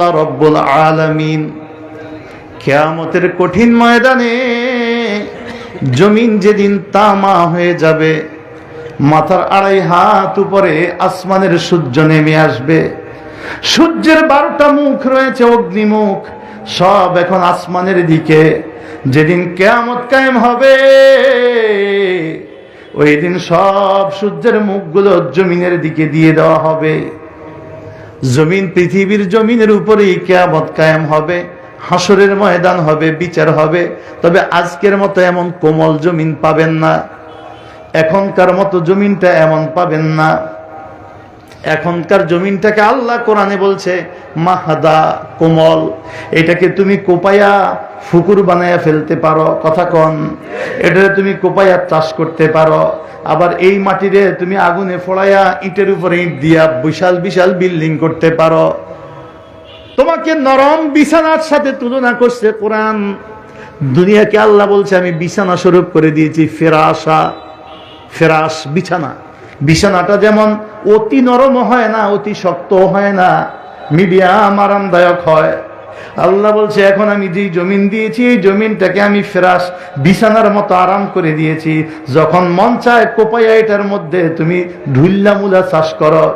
আল্লাহ রব্বুল আলামিন কেয়ামতের কঠিন ময়দানে জমিন যেদিন তামা হয়ে যাবে, মাথার আড়াই হাত উপরে আসমানের সূর্য নেমে আসবে। সূর্যের বারোটা মুখ রয়েছে, অগ্নিমুখ, সব এখন আসমানের দিকে। যেদিন কেয়ামত কায়েম হবে, ওই দিন সব সূর্যের মুখগুলো জমিনের দিকে দিয়ে দেওয়া হবে। জমিন পৃথিবীর জমিনের উপরেই কেয়ামত কায়েম হবে হাসরের ময়দান হবে, বিচার হবে। তবে আজকের মতো এমন কোমল জমিন পাবেন না। এখনকার মতো জমিনটা এমন পাবেন না। এখনকার জমিনটাকে আল্লাহ কোরআনে বলছে, মাহাদা কোমল। এটাকে তুমি কোপায়া ফুকুর বানায়া ফেলতে পারো, কথা কন। এটাকে তুমি কোপায়া চাষ করতে পারো। আবার এই মাটিরে তুমি আগুনে ফোড়াইয়া ইটের উপরে ইট দিয়া বিশাল বিশাল বিল্ডিং করতে পারো। তোমাকে নরম বিছানার সাথে তুলনা করছে কোরআন। দুনিয়াকে আল্লাহ বলছে, আমি বিছানা স্বরূপ করে দিয়েছি, ফেরাসা, ফেরাস বিছানা। বিছানাটা যেমন অতি নরম হয় না, অতি শক্ত হয় না। মিডিয়াম আরামদায়ক হয়। আল্লাহ বলছে, এখন আমি যে জমিন দিয়েছি, এই জমিনটাকে আমি ফেরাস বিছানার মতো আরাম করে দিয়েছি। যখন মন চায় কোপাইয়া এটার মধ্যে তুমি ঢুল্লা মুলা চাষ করো,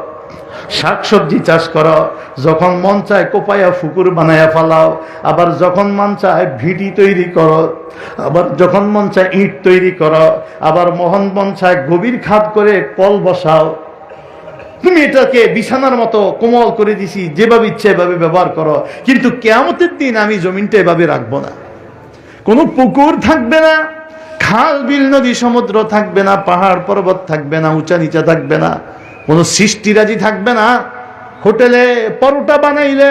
শাকসবজি চাষ করো, যখন মন চায় কোপায়া ফুকুর বানায়া ফালাও, আবার যখন মন চায় ভিটি তৈরি করো, আবার যখন মন চায় ইট তৈরি করো, আবার মোহন মন চায় গভীর খাত করে কল বসাও তুমি এটাকে বিছানার মতো কোমল করে দিছি, যেভাবে ইচ্ছে এভাবে ব্যবহার করো। কিন্তু কেয়ামতের দিন আমি জমিনটা এভাবে রাখব না। কোনো পুকুর থাকবে না, খাল, বিল, নদী, সমুদ্র থাকবে না, পাহাড়, পর্বত থাকবে না, উঁচা নিচা থাকবে না, কোনো সৃষ্টিরাজি থাকবে না। হোটেলে পরোটা বানাইলে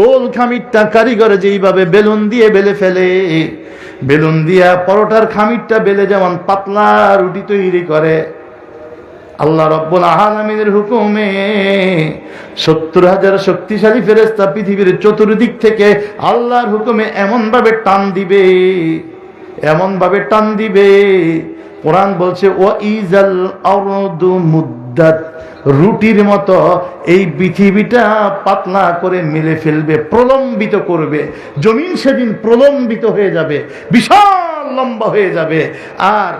গোল খামিরটা কারিগর যেইভাবে বেলুন দিয়ে বেলে ফেলে, বেলুন দিয়া পরোটার খামিরটা বেলে যেমন পাতলা রুটি তৈরি করে আল্লাহ রব্বুল আলমিনের হুকুমে সত্তর হাজার শক্তিশালী ফেরেস্তা পৃথিবীর চতুর্দিক থেকে আল্লাহর হুকুমে এমন ভাবে টান দিবে এমন ভাবে টান দিবে। কোরআন বলছে ও ইজাল মুদ্দাত রুটির মতো এই পৃথিবীটা পাতলা করে মেলে ফেলবে, প্রলম্বিত করবে। জমিন সেদিন প্রলম্বিত হয়ে যাবে, বিশাল লম্বা হয়ে যাবে। আর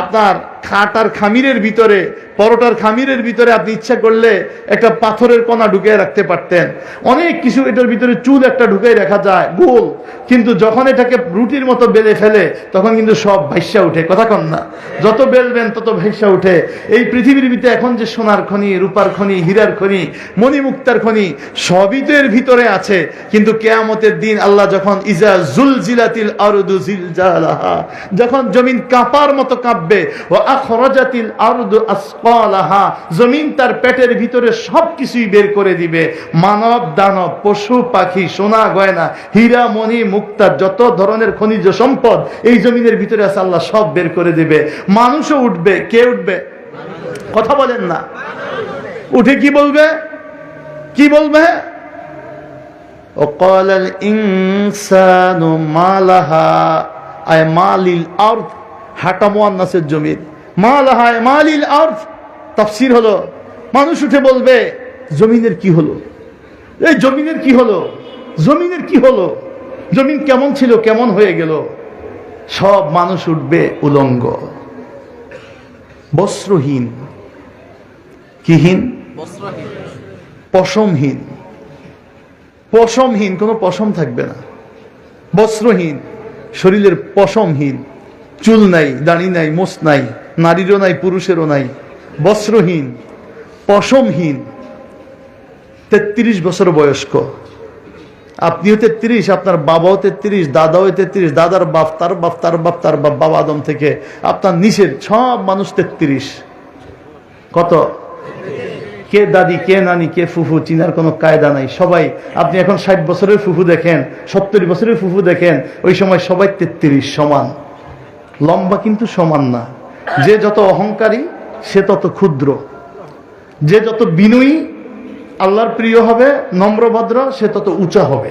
আপনার খাটার খামিরের ভিতরে পরোটার খামিরের ভিতরে আপনি ইচ্ছা করলে একটা পাথরের কণা ঢুকিয়ে রাখতে পারতেন। অনেক কিছু এটার ভিতরে চুল একটা ঢুকিয়ে রাখা যায়, গোল। কিন্তু যখন এটাকে রুটির মতো বেলে ফেলে, তখন কিন্তু সব ভাইসা উঠে। কথা কন না। যত বেলবেন, তত ভাইসা উঠে। এই পৃথিবীর ভিতরে এখন যে সোনার খনি, রূপার খনি, হীরার খনি, মণিমুক্তার খনি, সবই তো এর ভিতরে আছে। কিন্তু কেয়ামতের দিন আল্লাহ যখন ইজা জুল জিলাতিল আরদু জিলজালাহা, যখন জমিন কাঁপার মতো কাঁপবে ও আখরাজাতিল আরদু আসকালাহা জমিন তার পেটের ভিতরে সব কিছুই বের করে দিবে মানব দানব পশু পাখি সোনা গয়না হীরা মণি মুক্তা যত ধরনের খনিজ সম্পদ এই জমিনের ভিতরে আছে আল্লাহ সব বের করে দিবে মানুষও উঠবে কে উঠবে কথা বলেন না উঠে কি বলবে কি বলবে وقال الإنسان ما لها أي ما للأرض হাটা মোয়ান্নাসের জমির মা লাহায় মালিল আর্থ তাফসির হলো, মানুষ উঠে বলবে, জমিনের কি হলো? এই জমিনের কি হলো? জমিনের কি হলো? জমিন কেমন ছিল, কেমন হয়ে গেল? সব মানুষ উঠবে উলঙ্গ। বস্ত্রহীন। কিহীন পশমহীন। পশমহীন, কোনো পশম থাকবে না। বস্ত্রহীন, শরীরের পশমহীন। চুল নাই, দাড়ি নাই মোস নাই, নারীরও নাই, পুরুষেরও নাই, বস্ত্রহীন, পশমহীন, তেত্রিশ বছর বয়স্ক। আপনিও তেত্রিশ, আপনার বাবাও তেত্রিশ, দাদাও তেত্রিশ, দাদার বাপ, তার বাপ তার বাপ তার বাপ, বাবা আদম থেকে আপনার নিচের সব মানুষ তেত্রিশ। কত? কে দাদি, কে নানি, কে ফুফু, চিনার কোনো কায়দা নাই। সবাই, আপনি এখন ষাট বছরের ফুফু দেখেন, সত্তর বছরের ফুফু দেখেন, ওই সময় সবাই তেত্রিশ সমান। লম্বা কিন্তু সমান না। যে যত অহংকারী, সে তত ক্ষুদ্র। যে যত বিনয়ী, আল্লাহর প্রিয় হবে নম্রভদ্র সে তত উঁচা হবে।